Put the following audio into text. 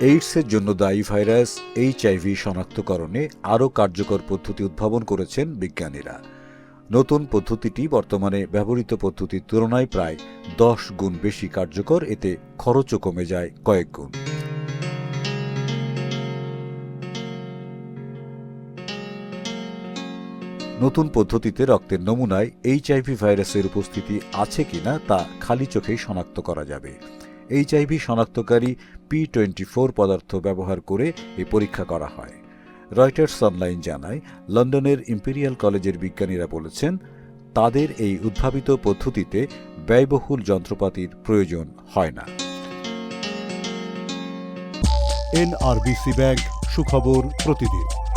এইডসের জন্য দায়ী virus HIV শনাক্তকরণে আরও কার্যকর পদ্ধতি উদ্ভাবন করেছেন বিজ্ঞানীরা। নতুন পদ্ধতিটি বর্তমানে ব্যবহৃত পদ্ধতির তুলনায় প্রায় দশ গুণ বেশি কার্যকর, এতে খরচও কমে যায় কয়েক গুণ। নতুন পদ্ধতিতে রক্তের নমুনায় এইচআইভি ভাইরাসের উপস্থিতি আছে কিনা তা খালি চোখেই শনাক্ত করা যাবে। এইচআইভি শনাক্তকারী পি টোয়েন্টি ফোর পদার্থ ব্যবহার করে এই পরীক্ষা করা হয়। রয়টার্স অনলাইন জানায়, লন্ডনের ইম্পেরিয়াল কলেজের বিজ্ঞানীরা বলেছেন, তাদের এই উদ্ভাবিত পদ্ধতিতে ব্যয়বহুল যন্ত্রপাতির প্রয়োজন হয় না। এনআরবিসি ব্যাংক সুখবর প্রতিদিন।